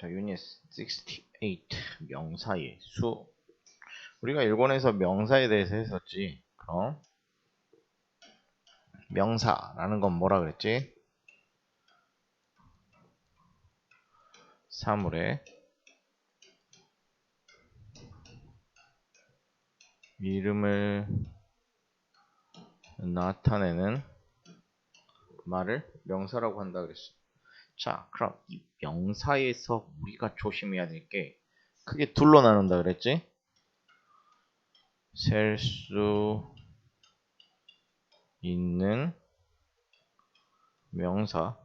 자, 유닛 68 명사의 수. 우리가 일본에서 명사에 대해서 했었지. 그럼 명사라는 건 뭐라 그랬지? 사물의 이름을 나타내는 말을 명사라고 한다 그랬어. 자, 그럼 이 명사에서 우리가 조심해야 될 게 크게 둘로 나눈다 그랬지? 셀 수 있는 명사,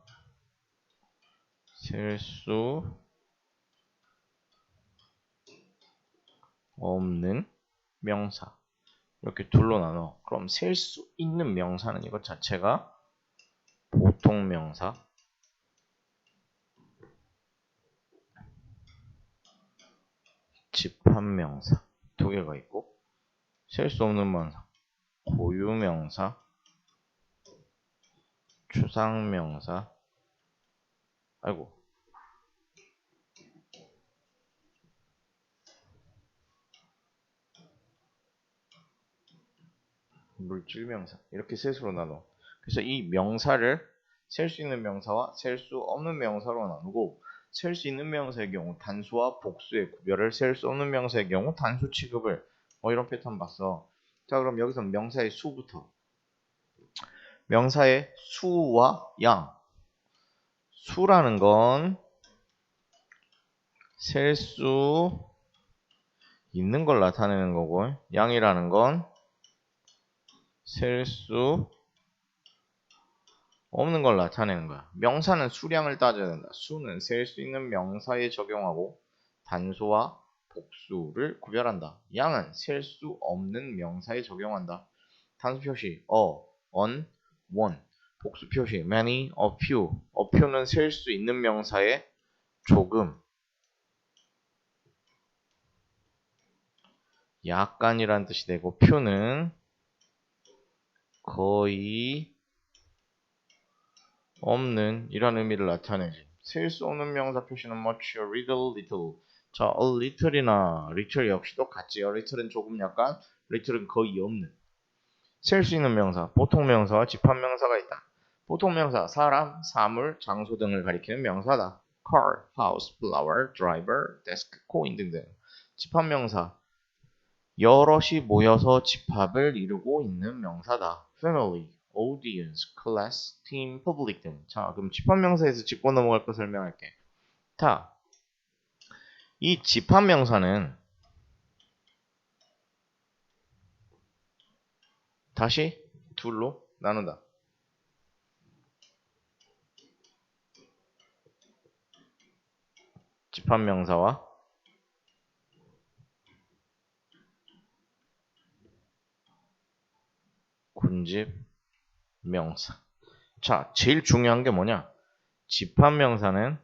셀 수 없는 명사 이렇게 둘로 나눠. 그럼 셀 수 있는 명사는 이것 자체가 보통 명사, 집합명사. 두 개가 있고 셀 수 없는 명사. 고유명사. 추상명사. 아이고. 물질명사. 이렇게 셋으로 나눠. 그래서 이 명사를 셀 수 있는 명사와 셀 수 없는 명사로 나누고 셀 수 있는 명사의 경우 단수와 복수의 구별을 셀 수 없는 명사의 경우 단수 취급을. 뭐 이런 패턴 봤어. 자 그럼 여기서 명사의 수부터. 명사의 수와 양. 수라는 건 셀 수 있는 걸 나타내는 거고 양이라는 건 셀 수 없는 걸 나타내는 거야. 명사는 수량을 따져야 된다. 수는 셀 수 있는 명사에 적용하고 단수와 복수를 구별한다. 양은 셀 수 없는 명사에 적용한다. 단수 표시 어, on, one. 복수 표시 many, a few. a few는 셀 수 있는 명사에 조금. 약간이란 뜻이 되고 few는 거의 없는 이런 의미를 나타내지. 셀 수 없는 명사 표시는 much, a little, little. 자, a little이나 little 역시도 같지. a little은 조금 약간, little은 거의 없는. 셀 수 있는 명사, 보통 명사와 집합 명사가 있다. 보통 명사, 사람, 사물, 장소 등을 가리키는 명사다. car, house, flower, driver, desk, coin 등등. 집합 명사, 여럿이 모여서 집합을 이루고 있는 명사다. family, audience, class, team, public 등. 자, 그럼 집합명사에서 짚고 넘어갈 거 설명할게. 자, 이 집합명사는 다시 둘로 나눈다. 집합명사와 군집 명사. 자, 제일 중요한 게 뭐냐? 집합명사는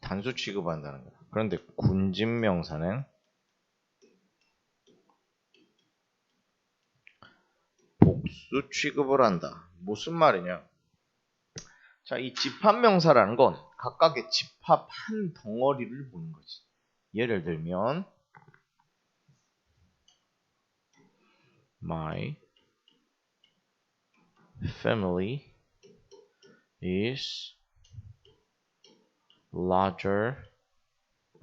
단수 취급한다는 거야. 그런데 군집명사는 복수 취급을 한다. 무슨 말이냐? 자, 이 집합명사라는 건 각각의 집합 한 덩어리를 보는 거지. 예를 들면 My family is larger,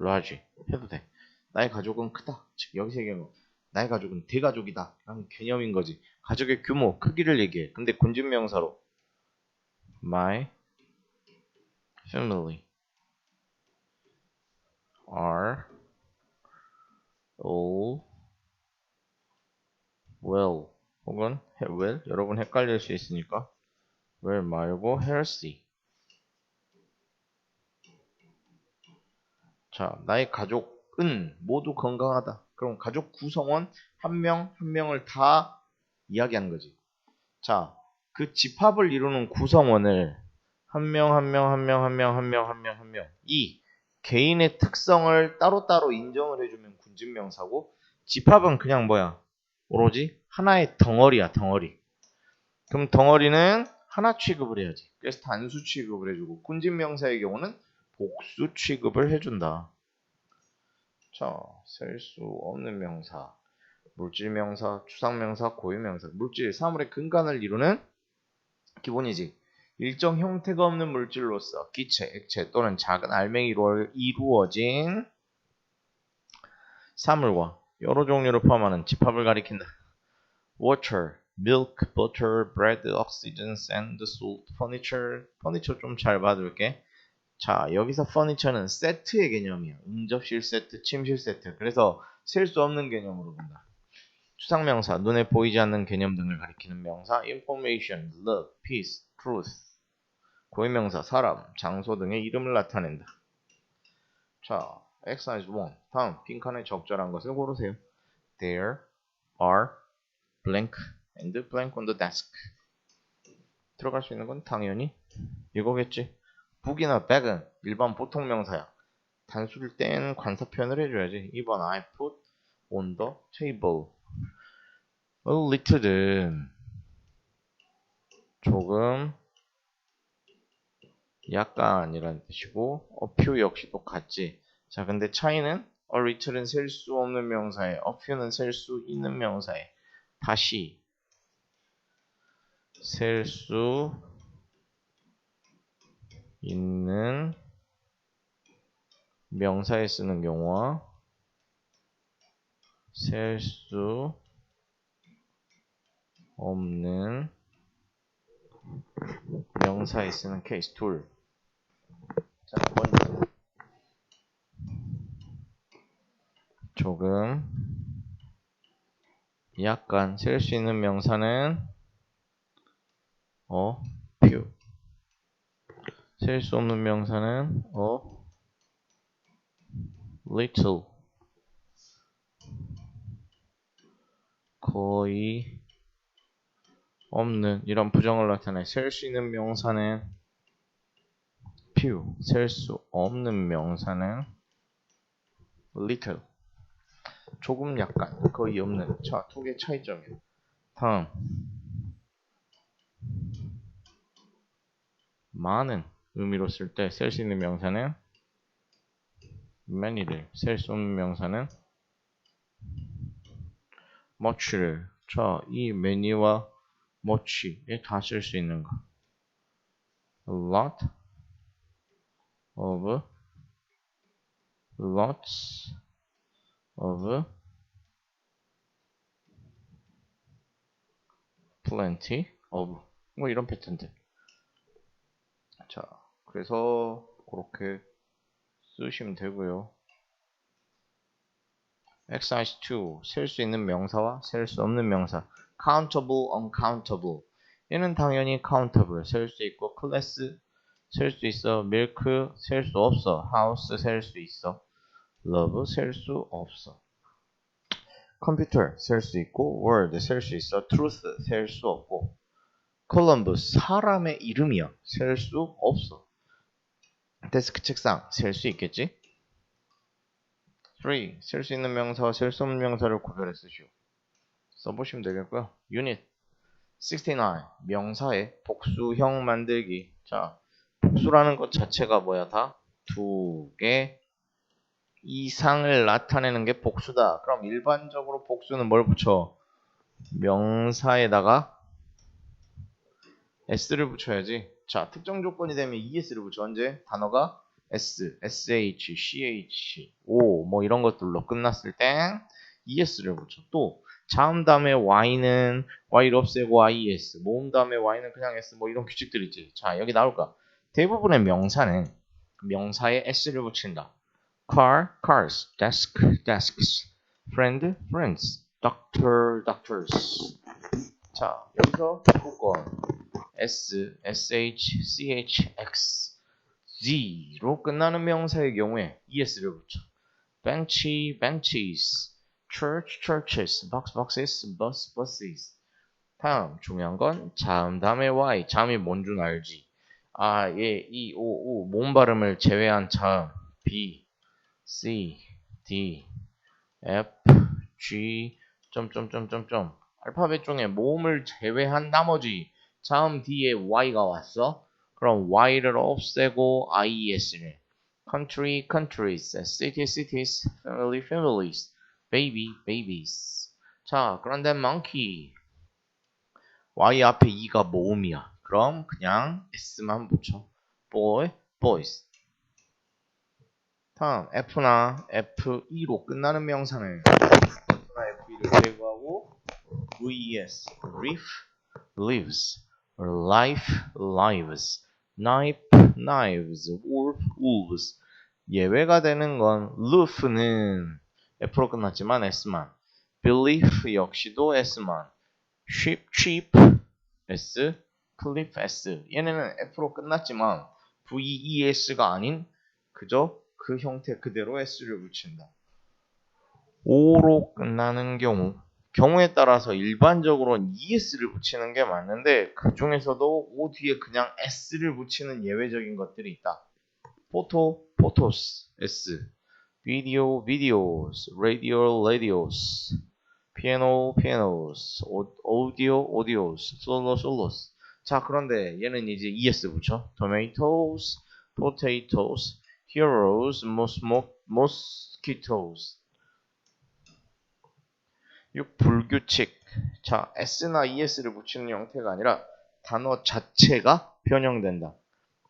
large 해도 돼. 나의 가족은 크다. 즉 여기서 얘기하는 거. 나의 가족은 대가족이다. 라는 개념인 거지. 가족의 규모, 크기를 얘기해. 근데 군집명사로 my family are all well 혹은 well 여러 분 헷갈릴 수 있으니까. Well 말고 healthy. 자 나의 가족은 모두 건강하다. 그럼 가족 구성원 한명한 명을 다 이야기한 거지. 자 그 집합을 이루는 구성원을 한 명 한 명 한 명 한 명 한 명 한 명 한 명. 이 개인의 특성을 따로따로 인정을 해주면 군집명사고 집합은 그냥 뭐야 오로지 하나의 덩어리야 덩어리 그럼 덩어리는 하나 취급을 해야지. 그래서 단수 취급을 해주고 군진 명사의 경우는 복수 취급을 해준다. 자, 셀 수 없는 명사, 물질 명사, 추상 명사, 고유 명사, 물질 사물의 근간을 이루는 기본이지. 일정 형태가 없는 물질로서 기체, 액체 또는 작은 알맹이로 이루어진 사물과 여러 종류를 포함하는 집합을 가리킨다. water, milk, butter, bread, oxygen, sand, salt, furniture. furniture 좀 잘 봐둘게. 자, 여기서 furniture는 세트의 개념이야. 응접실 세트, 침실 세트. 그래서 셀 수 없는 개념으로 본다. 추상명사, 눈에 보이지 않는 개념 등을 가리키는 명사, information, love, peace, truth. 고유명사, 사람, 장소 등의 이름을 나타낸다. 자, exercise 1. 다음, 빈칸에 적절한 것을 고르세요. There are blank and blank on the desk. 들어갈 수 있는 건 당연히 이거겠지. book이나 bag은 일반 보통 명사야. 단수를 뗀 관사 표현을 해줘야지. 2번 I put on the table. a little는 조금 약간이란 뜻이고 a few 역시 똑같지. 자, 근데 차이는 a little는 셀수 없는 명사에 a few는 셀 수 있는 명사에 다시 셀 수 있는 명사에 쓰는 경우와 셀 수 없는 명사에 쓰는 케이스 둘. 자, 먼저 조금 약간 셀수 있는 명사는 어, few. 셀수 없는 명사는 어, little. 거의 없는 이런 부정을 나타내 셀수 있는 명사는 few. 셀 수 없는 명사는 little. 조금 약간 거의 없는 자 두 개 차이점이에요. 다음. 많은 의미로 쓸 때 셀 수 있는 명사는 many를 셀 수 없는 명사는 much를. 자이 many와 much에 다 쓸 수 있는 거. A lot of lots of plenty of 뭐 이런 패턴들 자 그래서 그렇게 쓰시면 되고요 exercise 2 셀 수 있는 명사와 셀 수 없는 명사 countable, uncountable 얘는 당연히 countable 셀 수 있고 class 셀 수 있어 milk 셀 수 없어 house 셀 수 있어 love 셀 수 없어. 컴퓨터 셀 수 있고 word 셀 수 있어. truth 셀 수 없고 콜럼버스 사람의 이름이야. 셀 수 없어. 데스크 책상 셀 수 있겠지? 3. 셀수 있는 명사와 셀수 없는 명사를 구별해 쓰시오. 써보시면 되겠고요. 유닛 69 명사의 복수형 만들기 자 복수라는 것 자체가 뭐야 다? 두 개, 이상을 나타내는 게 복수다. 그럼 일반적으로 복수는 뭘 붙여? 명사에다가 s를 붙여야지. 자, 특정 조건이 되면 es를 붙여. 언제? 단어가 s, sh, ch, o 뭐 이런 것들로 끝났을 때 es를 붙여. 또 자음 다음에 y는 y를 없애고 yes, 모음 다음에 y는 그냥 s 뭐 이런 규칙들 있지. 자, 여기 나올까? 대부분의 명사는 명사에 s를 붙인다. Car, cars, desk, desks, friend, friends, doctor, doctors. 자, 여기서 조건 s, sh, ch, x, z로 끝나는 명사의 경우에 es를 붙여. bench, benches, church, churches, box, boxes, bus, buses. 다음 중요한 건 자음 다음에 y, 자음이 뭔 줄 알지? 아, 예, 이, 오, 우, 몸 발음을 제외한 자음 b, C, D, F, G, 점점점점점 알파벳 중에 모음을 제외한 나머지 다음 뒤에 y가 왔어. 그럼 y를 없애고 ies를 country, countries, city, cities, family, families, baby, babies. 자, 그런데 monkey. y 앞에 e가 모음이야. 그럼 그냥 s만 붙여. boy, boys. 다음 f나 fe로 끝나는 명사는 f나 fe를 제거하고 ves, reef, lives, life, lives, knife, knives, wolf, wolves. 예외가 되는 건 roof는 f로 끝났지만 s만, belief 역시도 s만, sheep, sheep, s, cliff, s. 얘네는 f로 끝났지만 ves가 아닌 그저 그 형태 그대로 s를 붙인다. o로 끝나는 경우 경우에 따라서 일반적으로는 es를 붙이는 게 맞는데 그 중에서도 o 뒤에 그냥 s를 붙이는 예외적인 것들이 있다. 포토, 포토스, s, 비디오, 비디오스, 라디오, 라디오스, 피아노, 피아노스, 오디오, 오디오스, 솔로, 솔로스. 자 그런데 얘는 이제 es 붙여. tomatoes, potatoes, heroes, mos, mosquitoes. 6. 불규칙. 자, s나 es를 붙이는 형태가 아니라 단어 자체가 변형된다.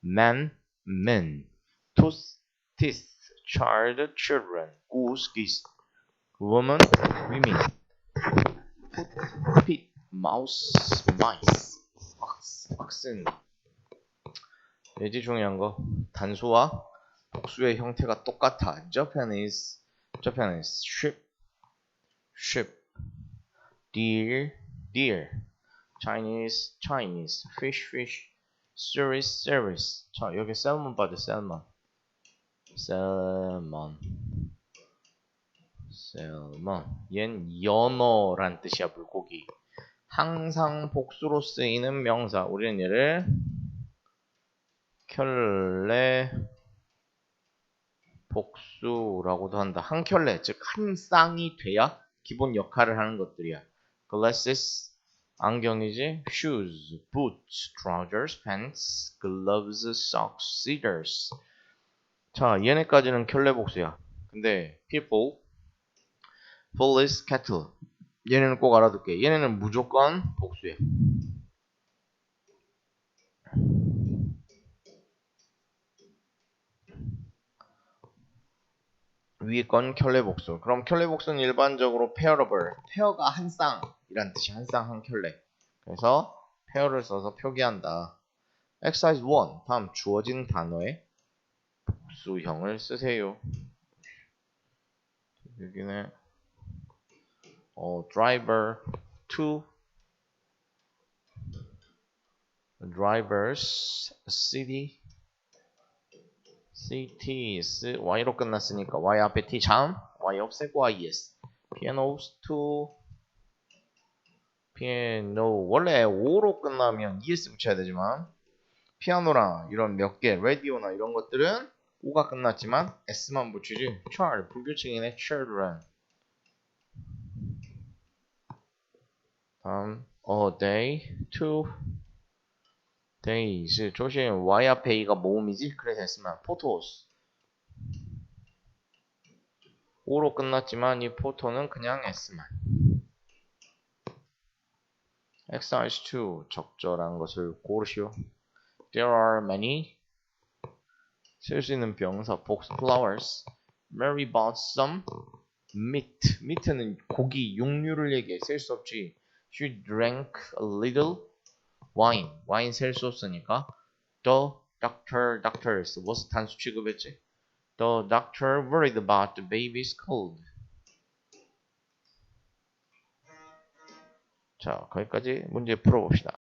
man, men, tooth, teeth, child, children, goose, geese, woman, women, foot, feet, mouse, mice, ox, oxen. 예지 중요한 거 단수와 복수의 형태가 똑같아. Japanese, Japanese, ship, ship. deer, deer, Chinese, Chinese, fish, fish, service, service. 자, 여기 셀몬 빠져, 셀몬. 셀몬. 셀몬. 얜 연어란 뜻이야, 물고기. 항상 복수로 쓰이는 명사. 우리는 얘를 켤레 복수라고도 한다. 한 켤레, 즉 한 쌍이 돼야 기본 역할을 하는 것들이야. glasses 안경이지 shoes, boots, trousers, pants, gloves, socks, scissors 자 얘네까지는 켤레 복수야 근데 people, police, cattle 얘네는 꼭 알아둘게 얘네는 무조건 복수야 위에 건 켤레 복수 그럼 켤레 복수는 일반적으로 pairable 페어가 한 쌍 이란 뜻이 한 쌍 한 켤레. 그래서 페어를 써서 표기한다. exercise 1. 다음 주어진 단어의 복수형을 쓰세요. 여기는 어, driver 2 drivers city cities y로 끝났으니까 y 앞에 t 참 y 없애고 is pianos 2 피아노 원래 5로 끝나면 ES 붙여야 되지만 피아노랑 이런 몇 개, 라디오나 이런 것들은 5가 끝났지만 S만 붙이지. Char 불규칙이네. Children. 다음 a day, days 조심 Y 앞에 A가 모음이지 그래서 S만 photos 5로 끝났지만 이 포토는 그냥 S만 Exercise 2 적절한 것을 고르시오. There are many 쓸 수 있는 병사 box flowers. Mary bought some meat. meat는 고기, 육류를 얘기해. 셀수 없지. She drank a little wine. 와인 셀 수 없으니까 The doctor, doctors was 단수 취급했지. The doctor worried about the baby's cold. 자, 거기까지 문제 풀어봅시다.